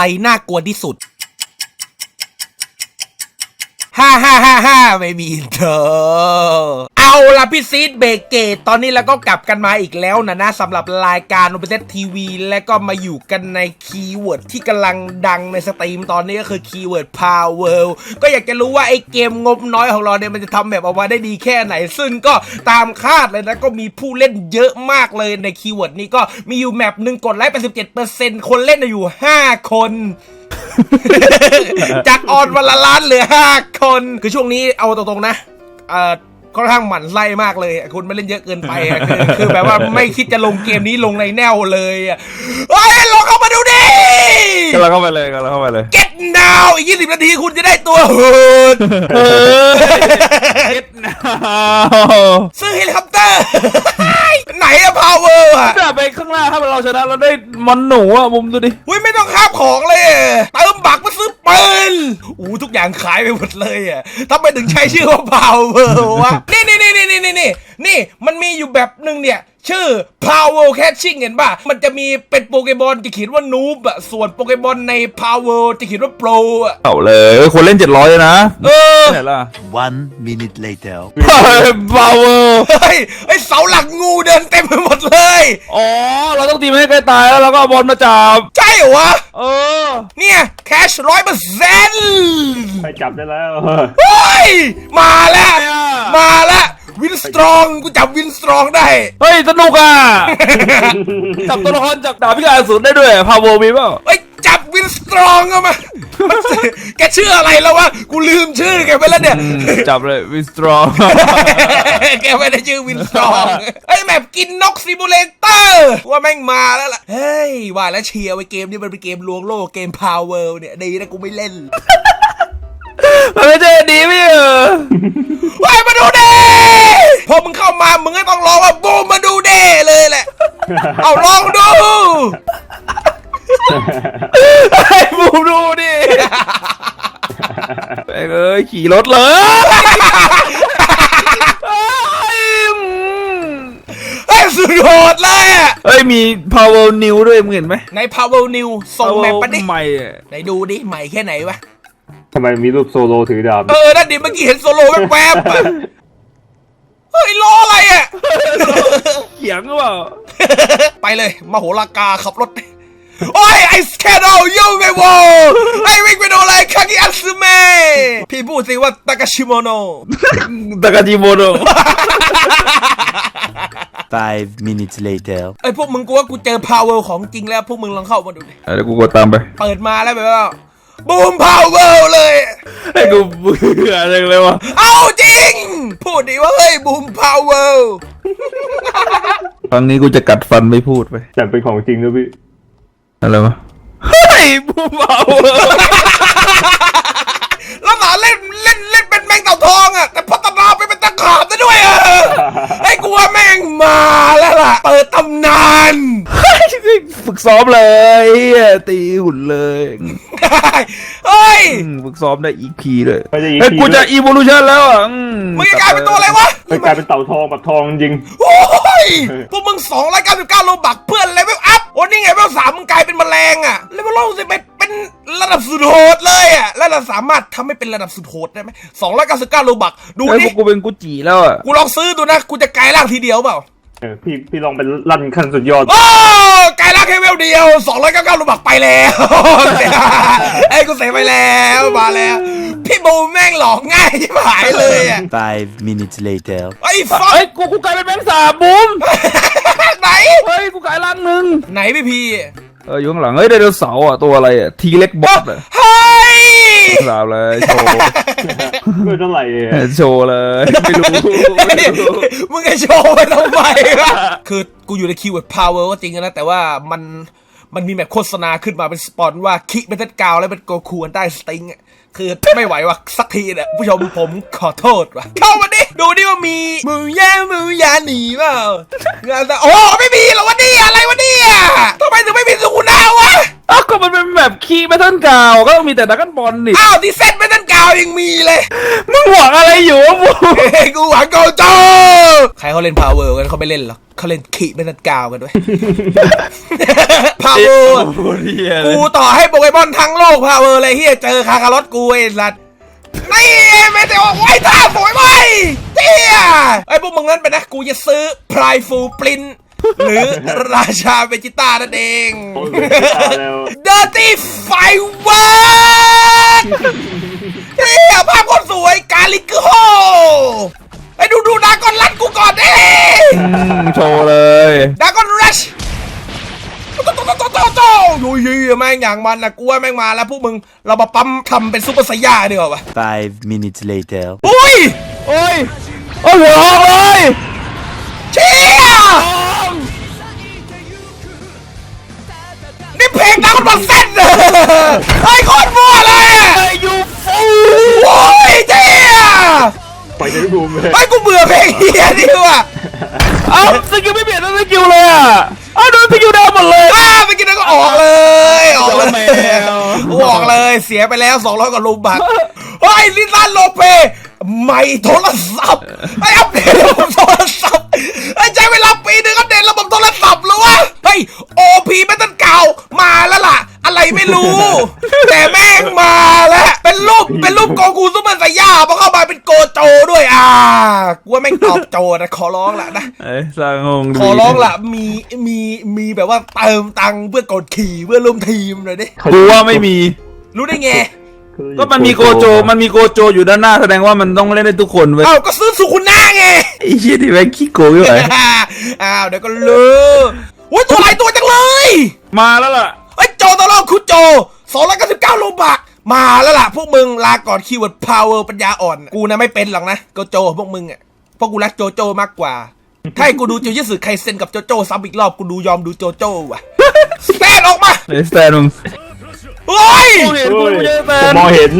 อะไรน่ากลัวที่สุดฮ่าฮ่าฮ่าฮ่าไม่มีเธอ เอาละพี่ซีดเบเกตตอนนี้เราก็กลับกันมาอีกแล้วนะนะสำหรับรายการ o อ e เ t ทีวีและก็มาอยู่กันในคีย์เวิร์ดที่กำลังดังในสตรีมตอนนี้ก็คือคีย์เวิร์ด Power ก็อยากจะรู้ว่าไอ้เกมงบน้อยของเราเนี่ยมันจะทำแบบออกมาได้ดีแค่ไหน ซึ่งก็ตามคาดเลยนะ ก็มีผู้เล่นเยอะมากเลยในคีย์เวิร์ดนี้ก็มีอยู่แมปหนึ่งกดไลค์87%คนเล่นอยู่5คนจากออนวันละล้านเหลือห้าคน คือช่วงนี้เอาตรงๆนะ ค่อนข้างหมั่นไส้มากเลยคุณไม่เล่นเยอะเกินไปคือคือแบบว่าไม่คิดจะลงเกมนี้ลงในแนวเลยอะเฮ้ยลงเข้ามาดูดิ เลัเข้าไปเลยกำลังเข้าไปเลย get now อีกยี่สิบนาทีคุณจะได้ตัวหืดเฮ้ย get now ซื้อเฮลิคอปเตอร์ ไหนอะพาวเวอร์อะไปข้างหน้าถ้าเราชนะเราได้มอนหนูอะมุมดูดิอุ้ยไม่ต้องคาบของเลยเติมบักมาซื้อปืนอู้ทุกอย่างขายไปหมดเลยอะทำไมถึงใช้ชื่อว่าพาวเวอร์วะนี่นี่นี่นี่นี่นี่นี่มันมีอยู่แบบหนึ่งเนี่ย ชื่อ Power Catching เห็นป่ะ มันจะมีเป็นโปเกมอนจะเขียนว่านูบอะส่วนโปเกมอนใน Power จะเขียนว่าโปรอะเอาเลยเอ้ยคนเล่นเจ็ดร้อยเลยนะเออไหนล่ะ One minute later. บาวเวอร์เฮ้ยไอเสาหลักงูเดินเต็มไปหมดเลย อ๋อ เราต้องตีมันให้ใกล้ตายแล้วเราก็เอาบอลมาจับ ใช่เหรอวะ เออ เนี่ยแคชร้อยเปอร์เซ็นต์ไปจับได้แล้ว เฮ้ย มาแล้วอะไรอะมาแล้ว วินสตรองกูจับวินสตรองได้ เฮ้ย สนุกอะ จับตัวละครจากดาบพิฆาตอสูรได้ด้วยพาวเวอร์มีเปล่าเอ้ยจับวินสตรองเอามามันแกชื่ออะไรแล้ววะกูลืมชื่อแกไปแล้วเนี่ย จับเลยวิสตรอง แกไม่ได้ชื่อวินสตรองไอ้ยแมปกินนกซิมูเลเตอร์ว่าแม่งมาแล้วล่ะ เฮ้ยว่าแล้วเชียร์ไว้เกมนี้มันเป็นเกมลวงโลกเกมพาวเวอร์เนี่ยดีนะกูไม่เล่น มันไม่ใช่ดีไม่เออไปมาดูเด้พอมึงเข้ามามึงก็ต้องร้องว่าบูมมาดูเด้เลยแหละ เอาลองดูให้บูมดูดิไปเลยขี่รถเลยเอ้ยอืมเฮ้ยสุดโหดเลยอะเฮ้ยมี power new ด้วยมึงเห็นไหมใน Power New ส่งแมป Power มาดิใหม่อะไหนดูดิใหม่แค่ไหนวะ ทำไมมีรูปโซโลถือดาบเออนั่นดิเมื่อกี้เห็นโซโล่แวบๆอะเฮ้ยล้ออะไรอะเขียงหรือเปล่าไปเลยมาโหรากาขับรถ โอ้ยไอ้สแคนอลยูเมโวไอ้วิ่งไปโดนอะไรคากิอัตสึเมะพี่พูดสิว่าตากาชิโมโน ตากาจิโมโด Five minutes later. ไอ้พวกมึงกูว่ากูเจอ power ของจริงแล้ว พวกมึงลองเข้ามาดูดิเดี๋ยวกูกดตามไป เปิดมาแล้วแบบว่า บูม power เลยไอ้กูเบื่อจังเลยวะเอาจริง พูดดิว่าเฮ้ยบูม power ครั้งนี้กูจะกัดฟันไม่พูดไปแต่เป็นของจริงด้วยพี่ อะไรวะเฮ้ยบูมเอาแล้วหมาเล่นเล่นเล่นเป็นแมงเต่าทองอะแต่พัฒนาไปเป็นตะขาบได้ด้วยอะไอ้กูว่าแม่งมาแล้วล่ะ เปิดตำนาน ฝึกซ้อมเลยเหี้ยตีหุ่นเลยเฮ้ย อืมฝึกซ้อมได้อีพีเลยไม่ได้ EP เฮ้ยกูจะ evolution แล้วอะอืมึงจะกลายเป็นตัวอะไรวะไม่กลายเป็นเต่าทองแบบทองจริง โอ้ยพวกมึงสองร้อยเก้าสิบเก้าโลบักเพื่อนเลเวลอัพ โอ้นี่ไงเลเวลสามมึงกลายเป็นแมลงอะเลเวลสิบเอ็ดเป็นระดับสุดโหดเลยอะแล้วเราสามารถทำให้เป็นระดับสุดโหดได้ไหมสองร้อยเก้าสิบเก้าโลบัก ดูเฮ้ยดิพวกกูเป็นกุจิแล้วอะ กูลองซื้อดูนะ กูจะกลายร่างทีเดียวเปล่า เออพี่พี่ลองเป็นลั่นขั้นสุดยอด โอ้กลายร่างแค่เวลเดียวสองร้อยเก้าเก้าโลบักไปแล้วไอ้ยกูเสียไปแล้วมาแล้ว พี่บูมแม่งหลอกง่ายที่หายเลยอะ Five minutes later. ไอ้ฟักเฮ้ยกูกูกลายเป็นแมงสาบบูมไหน เฮ้ยกูกลายร่างหนึ่งไหนพี่พีเอออยู่ข้างหลังเฮ้ยไดโนเสาร์อะตัวอะไรอะทีเล็กบอสอะเฮ้ ยสาวเลยโชว์ด้วยเท่าไหร่เนี่ยโชว์เลย ไม่รู้ไม่รู้มึงจะโชว์ไปทำไมวะคือกูอยู่ในคีย์เวิร์ด power ก็จริงนะ แต่ว่ามันมันมีแบบโฆษณาขึ้นมาเป็นสปอนว่าคิเป็นเทดกาวแล้วเป็นโกคูอันใต้สติงอะคือไม่ไหวว่ะสักทีเนี่ยผู้ชมผมขอโทษว่ะเข้ามาดิดูดิว่ามีมือยามือยาหนีเปล่างานแต่โอ้ไม่มีเหรอวะเนี่ยอะไรวะเนี่ย คีย์ไม่ทันกาวก็ต้องมีแต่ดักกันบอลนี่อ้าวที่เซตไม่ทันกาวยังมีเลยมึงหวังอะไรอยู่วะบูเฮ้ยกูหวังโกโจใครเขาเล่นพาวเวอร์กันเขาไม่เล่นหรอกเขาเล่นขีไม่ทันกาวกันด้วย พาวเวอร์โอ้เฮียเลกูยต่อให้โปเกมอนทั้งโลกพาวเวอร์เลยเฮียเจอคาคารอตกูไอ้สัตว์นี่ไม่แต่ว่าไว้ท่าสวยไหมเฮียไอ้พวกมึงนั้นไปนะกูจะซื้อพรายฟูปริน หรือราชาเวจิต้านั่นเองโอ้ยตายแล้ว Dirty Firework เฮียภาพคนสวยกาลิกโฮไอ้ดูดูดากอนรัดกูก่อนดิอืมโชว์เลยดากอนรัชโตโตโตโตโตโตดูยี่แม่งอย่างมันนะกูว่าแม่งมาแล้วพวกมึงเรามาปั๊มทำเป็นซุปเปอร์ไซย่าดีกว่าวะ Five minutes later. อุ้ยโอ้ยโอ้ยหัวหอกเลยเชี่ย นี่เพลงดากอนบอลเส้นเลยไอ้ยโคตรมั่วเลยอะไอ้ยูฟูโอ้ยเชี่ยไปจะไม่บูมเลยไอ้ยกูเบื่อเพลงเฮียนี่ว่ะเอ้าสกิลไม่เปลี่ยนสกิลเลยอะเอ้าโดนสกิลดาวหมดเลยอ้าไปกินแล้วก็ออกเลยออกเลยแมวออกเลยเสียไปแล้ว200กว่าลูกบาทเฮ้ยลิซ่าโลเปไม่โทรศัพท์ไอ้อัปเดตระบบโทรศัพท์ไอ้ใช้เไรไม่รู้ แต่แม่งมาแล้ว เป็นรูปเป็นรูปโกกูซุปเปอร์ไซย่าพอเข้ามาเป็นโกโจด้วยอ่ากูว่าแม่งตอบโจทย์นะขอร้องละนะเอ้ยสร้างงงดีขอร้องละมีมีมีแบบว่าเติมตังค์เพื่อกดขี่เพื่อร่วมทีมหน่อยดิกูว่าไม่มี รู้ได้ไงก็มันมีโกโจ มันมีโกโจอยู่ด้านหน้าแสดงว่ามันต้องเล่นได้ทุกคนเว้ยเอ้าก็ซื้อสุขุนหน้าไงไอ้เชี่ยที่แม่งขี้โกงอยู่ไหนอ้าวเดี๋ยวก็รู้ว้ยตัวหลายตัวจังเลย มาแล้วล่ะ ไอ้ยโจตลอดคุโจ299โลบาทมาแล้วล่ะ พวกมึงลาก่อนคีย์เวิร์ด power ปัญญาอ่อน กูนะไม่เป็นหรอกนะโกโจพวกมึงอะเพราะกูรักโจโจมากกว่า ถ้าให้กูดูจูยิสึไคเซนกับโจโจซ้ำอีกรอบกูดูยอมดูโจโจว่ะสแตนออกมาไอ้สแตนมึงเฮ้ยกูเห็นเฮ้กูยไม่ใช่สแตผมนมองเห็น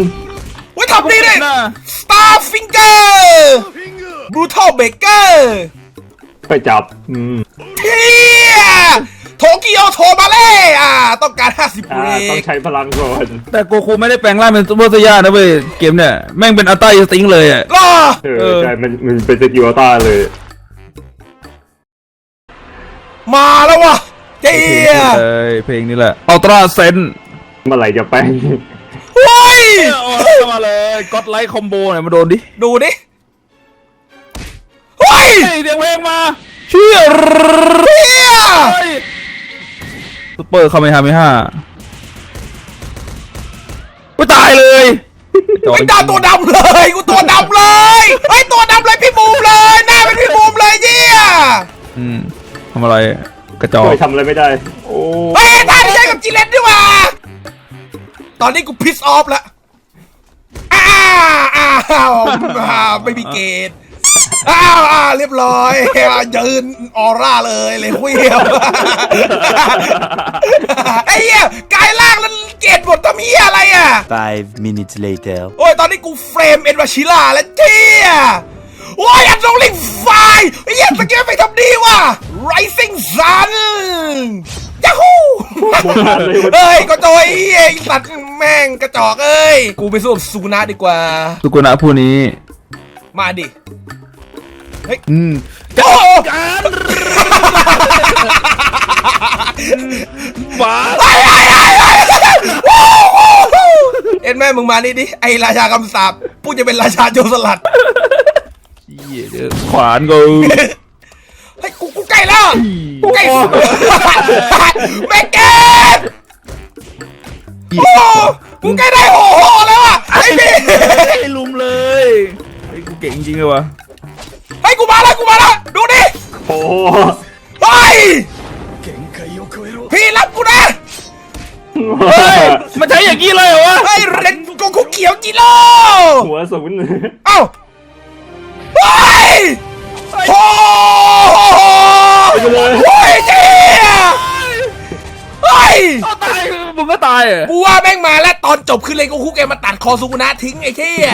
เว้ยทำดีดิหน้า Star Finger Brutal Baker ไปจับอืมเฮีย โทเกียวโทมาเล่อ่า ต้องการ 50เบอ่ารต้องกใช้พลังก่อนแต่โกคูไม่ได้แปลงร่างเป็นซูเปอร์ไซย่านะเว้ยเกมเนี่ยแม่งเป็นอัลต้าอินสติ้งเลยอะก็เอเออ อใช่มันมันเป็นสกิลอัลต้าเลยมาแล้ววะเจียเอ้ยเพลงนี้แหละอัลตร้าเซนเมื่อไหร่จะแป้งเฮ้ยมาเลยก็อดไลท์คอมโบเนี่ยมาโดนดิดูดิเฮ้ยเฮ้ยเสียงเพลงมาเชื่อเฮียเฮ้ยซุป เปอร์คาเมฮาเมฮ่ากูตายเลยไอ้ดาวตัวดำเลยกูตัวดำเลยไอ้ยตัวดำเลยพี่บูมเลยหน้าเป็นพี่บูมเลยเจียอืมทำอะไรกระจอกช่วยทำอะไรไม่ได้ โอ้เฮ้ยท่าที่ใช้กับจีเลนดีกว่า ตอนนี้กูพิสออฟแล้วอ้าวอ้าวอ้าวไม่มีเกต อ้าวอ้าวเรียบร้อยยืนออร่าเลยเลยคุยเหี่ยวไอ้เหี้ยกายล่างแล้วเกตหมดทำเหี้ยอะไรอะ Five minutes later. โอ้ย ตอนนี้กูเฟรมเอ็นวาชิล่าแล้วเจี๊ยโอ้ยอันโซลิงไฟไอ้เหี้ยสเกลไปทำดีว่ะ Rising Sun ยาฮูเฮ้ยก็โจยไอ้สัตว์แม่งกระจอกเอ้ย กูไปสู้กับซูนะดีกว่า สุกุนะผู้นี้ มาดิ อืมโอ้โหบ้าเอ็นแม่มึงมานี่ดิไอราชาคำสาปพูดจะเป็นราชาโจรสลัดเหี้ยเดี๋ยวขวานกูเฮ้ยกูกูใกล้แล้วกูใกล้สุดแม่เกตโอ้กูใกล้ได้โหโหแล้วอะไอ้พี่ไอ้ลุมเลยไอ้กูเก่งจริงเลยวะ ดิโอ้ไอ้พี่รับกูนะเฮ้ยมันใช้อย่างนี้เลยเหรอวะไอ้เรนโกคุเขียวจิโร่หัวศูนย์เอ้าเฮ้ยโอ้โห ตายมึงก็ตายอะกูว่าแม่งมาแล้วตอนจบคือเลนโกคุแกมาตัดคอสุกุนะทิ้งไอ้เชี่ย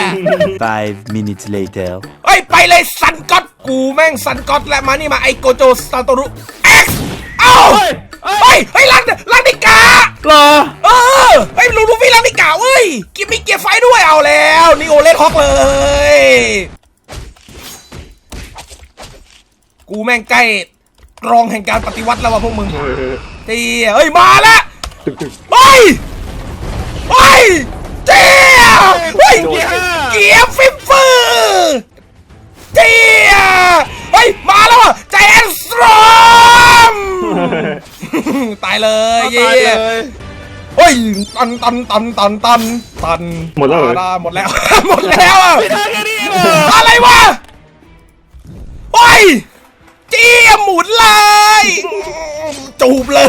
Five minutes later. เฮ้ย ไปเลยซันก็อตกูแม่งซันก็อตและมานี่มาไอโกโจซานโตรุเอ็กซ์เอ้าเฮ้ยเฮ้ยเฮ้ยเฮ้ยลังลังนิกาเหรอเออยกิมมี่เกียร์ไฟด้วยเอาแล้วนี่โอเลนฮอกเลย กูแม่งใกล้กรองแห่งการปฏิวัติแล้วว่ะพวกมึงเออเตี้ยเฮ้ยมาแล้ว ตึกตึกเฮ้ยเฮ้ยเตี้ยเฮ้ยเกียร์ห้าเกียร์ฟิฟเฟอร์เตี้ยเฮ้ยมาแล้วอะใจแอนสตรอมตายเลยตายเย่เลยเฮ้ยตันตันตันตันตันตันหมดแล้วเหรอาหมดแล้วหมดแล้วอะไม่ได้แค่นี้เหรออะไรวะโอ้ย เจี้ยหมุนเลยจูบเลย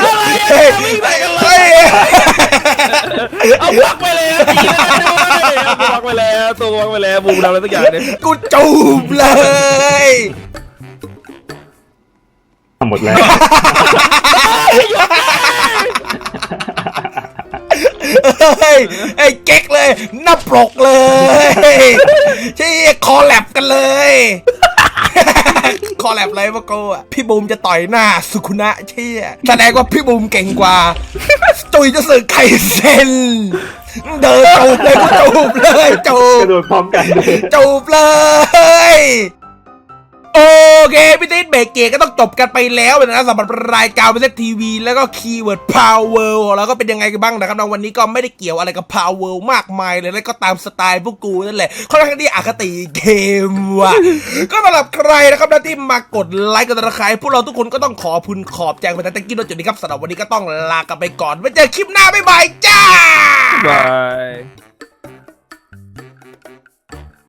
อะไรอะวิ่งไปกันเลยฮ้ยเอาบล็อกไปเลยอะตีเลยเอาบล็อกไปแล้วตัวบล็อกไปแล้วบูมทำอะไรสักอย่างเนี่ยกูจูบเลยทำหมดแล้วเฮ้ยไอ้เก๊กเลยหน้าปรกเลยใช่คอแลบกันเลย คอแลบเลยพวกกูอะพี่บูมจะต่อยหน้าสุคุนะเชี่ยแสดงว่าพี่บูมเก่งกว่า จุยจะสื่อไข่เซนเดินจูบเลยกูจูบเลยจูกบระโดดพร้อมกันเลยจูบเลย โอเคพี่ติ๊ดเบรกเกก็ต้องจบกันไปแล้วนะสำหรับรายการเซตทีวี แล้วก็คีย์เวิร์ด Power แล้วก็เป็นยังไงกันบ้างนะครับในวันนี้ก็ไม่ได้เกี่ยวอะไรกับ Power มากมายเลยแล้วก็ตามสไตล์พวกกูนั่นแหละค่อนข้างที่อคติเกมว่ะก็สำหรับใครนะครับนะที่มากดไลค์กันตะไคร้พวกเราทุกคนก็ต้องขอพุนขอบแจงไปแต่ตะกี้โดนจุดนี้ครับสำหรับวันนี้ก็ต้องลากันไปก่อนไว้เจอคลิปหน้าบ๊ายบายจ้าบาย